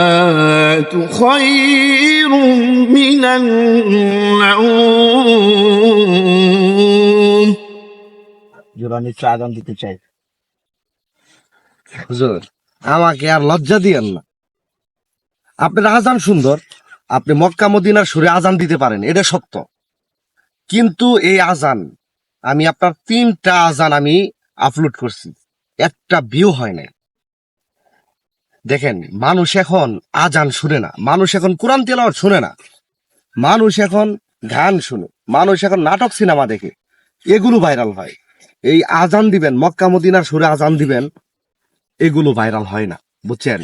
الصلاة خير من النوم জোরানি চা আদান দিতে চাই হুজুর আমাকে আর লজ্জা দিয়েন না আপনার আজান সুন্দর আপনি মক্কা মদিনার সুরে আজান দিতে পারেন এটা সত্য কিন্তু এই আজান আমি আপনার তিনটা আজান আমি আপলোড করছি। একটা ভিউ হয় নাই। দেখেন মানুষ এখন আজান শুনে না। মানুষ এখন কোরআন তেলাওয়াত শুনে না। মানুষ এখন গান শুনে। মানুষ এখন নাটক সিনেমা দেখে। এগুলো ভাইরাল হয়। এই আজান দিবেন মক্কা মদিনার সুরে আজান দিবেন এগুলো ভাইরাল হয় না। বুঝছেন?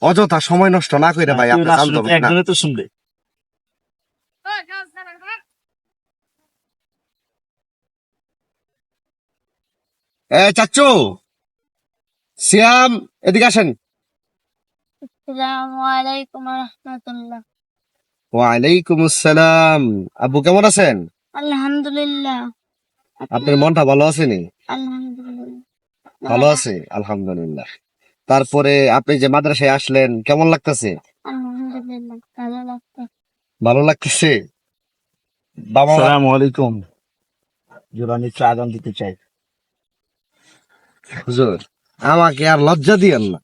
অযথা সময় নষ্ট না করে ভাই আপনি জানতে হবে না। একজনে তো শুনবে। এ চাচ্চু! সিয়াম এদিকে আসেন। আসসালামু আলাইকুম রহমতুল্লাহ। ওয়ালাইকুম আসসালাম আব্বু কেমন আছেন? আলহামদুলিল্লাহ। আপনার মনটা ভালো আছে নি? আলহামদুলিল্লাহ। ভালো আছে আলহামদুলিল্লাহ। তারপরে আপনি যে মাদ্রাসায় আসলেন কেমন লাগতেছে? ভালো লাগতেছে? বাবা আসসালামু আলাইকুম। জোরানি চা আদান দিতে চাই। হুজুর, আমাকে আর লজ্জা দিয়েন না।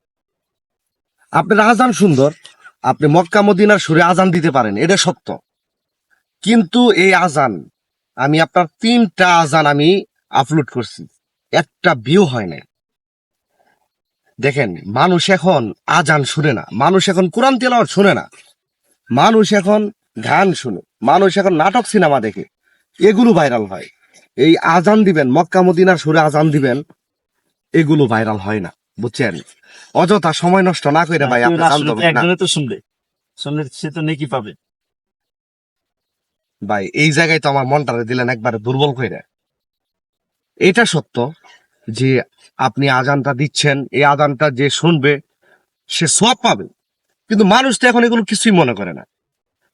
আপনার আজান সুন্দর, আপনি মক্কা মদিনার সুরে আজান দিতে পারেন, এটা সত্য। কিন্তু এই আজান, আমি আপনার তিনটা আজান আমি আপলোড করছি, একটা ভিউ হয় নাই। দেখেন, মানুষ এখন আজান শুনে না, মানুষ এখন কোরআন তেলাওয়াত শুনে না। মানুষ এখন গান শুনে, মানুষ এখন নাটক সিনেমা দেখে, এগুলো ভাইরাল হয়। এই আজান দিবেন, মক্কা মদিনার সুরে আজান দিবেন এগুলো ভাইরাল হয় না বুঝছেন? অযথা সময় নষ্ট না করে ভাই আপনি জানতে হবে একজনে তো শুনবে। শুনলে সে তো নেকি পাবে। ভাই এই জায়গায় তো আমার মনটারে দিলেন একবারে দুর্বল করে এটা সত্য যে আপনি আজানটা দিচ্ছেন এই আজানটা যে শুনবে সে সব পাবে। কিন্তু মানুষ তো এখন এগুলো কিছুই মনে করে না।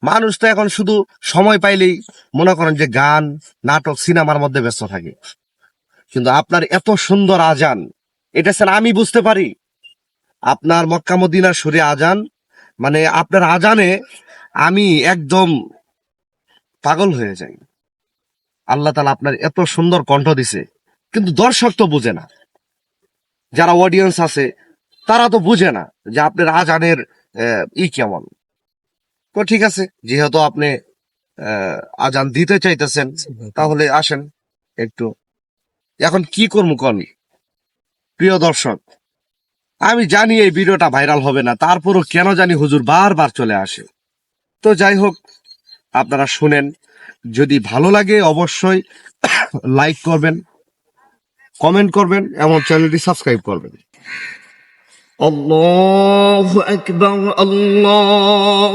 মানুষ তো এখন শুধু সময় পাইলেই মনে করেন যে গান নাটক সিনেমার মধ্যে ব্যস্ত থাকে। কিন্তু আপনার এত সুন্দর আজান এটা স্যার আমি বুঝতে পারি। আপনার মক্কা মদিনার সুরে আজান মানে আপনার আজানে আমি একদম পাগল হয়ে যাই। আল্লাহ তালা আপনার এত সুন্দর কণ্ঠ দিছে কিন্তু দর্শক তো বুঝে না। যারা অডিয়েন্স আছে তারা তো বুঝে না যে আপনার আজানের ই কেমন। তো ঠিক আছে যেহেতু আপনি আজান দিতে চাইতেছেন তাহলে আসেন একটু এখন কি করব কন? প্রিয় দর্শক, আমি জানি এই ভিডিওটা ভাইরাল হবে না, তারপরও কেন জানি হুজুর বারবার চলে আসে। তো যাই হোক, আপনারা শুনেন, যদি ভালো লাগে অবশ্যই লাইক করবেন কমেন্ট করবেন, এবং চ্যানেলটি সাবস্ক্রাইব করবেন। আল্লাহ আকবর, আল্লাহ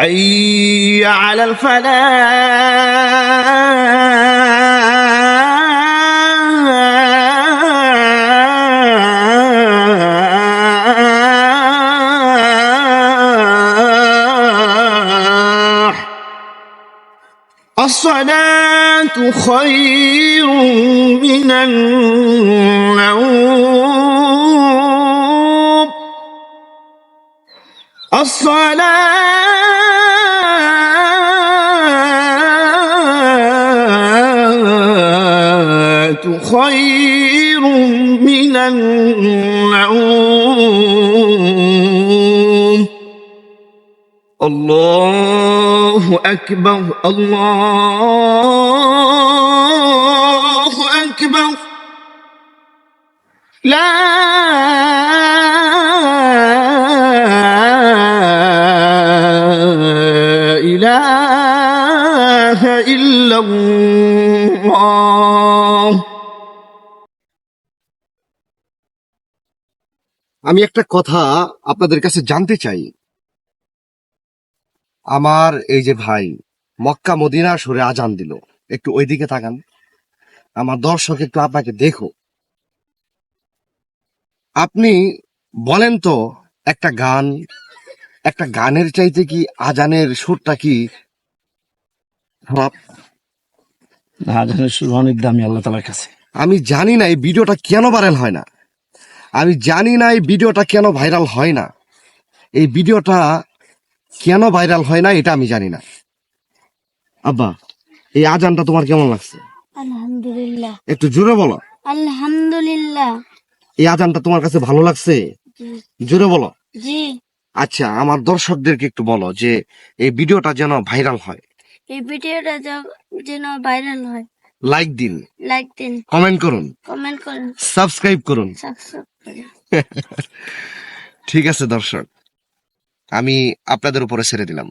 حي على الفلاح. الصلاة خير من النوم. الصلاة خير من النوم. الله أكبر الله أكبر. لا إله إلا الله. আমি একটা কথা আপনাদের কাছে জানতে চাই। আমার এই যে ভাই মক্কা মদিনা সরে আজান দিল। একটু ওইদিকে তাকান। আমার দর্শক একটু আপনাকে দেখো। আপনি বলেন তো একটা গান একটা গানের চাইতে কি আজানের সুরটা কি? আজানের সুর অনেক দামি আল্লাহ তালার কাছে। আমি জানি না এই ভিডিওটা কেন ভাইরাল হয় না। আমি জানি না এই ভিডিওটা কেন ভাইরাল হয় না। এই ভিডিওটা কেন ভাইরাল হয় না এটা আমি জানি না। আব্বা এই আজানটা তোমার কেমন লাগছে? আলহামদুলিল্লাহ। একটু জোরে বলো। আলহামদুলিল্লাহ। এই আজানটা তোমার কাছে ভালো লাগছে? জোরে বলো। জি। আচ্ছা আমার দর্শকদেরকে একটু বলো যে এই ভিডিওটা যেন ভাইরাল হয়। এই ভিডিওটা যেন ভাইরাল হয়। লাইক দিন। লাইক দিন। কমেন্ট করুন। কমেন্ট করুন। সাবস্ক্রাইব করুন। ঠিক আছে দর্শক। আমি আপনাদের উপরে ছেড়ে দিলাম।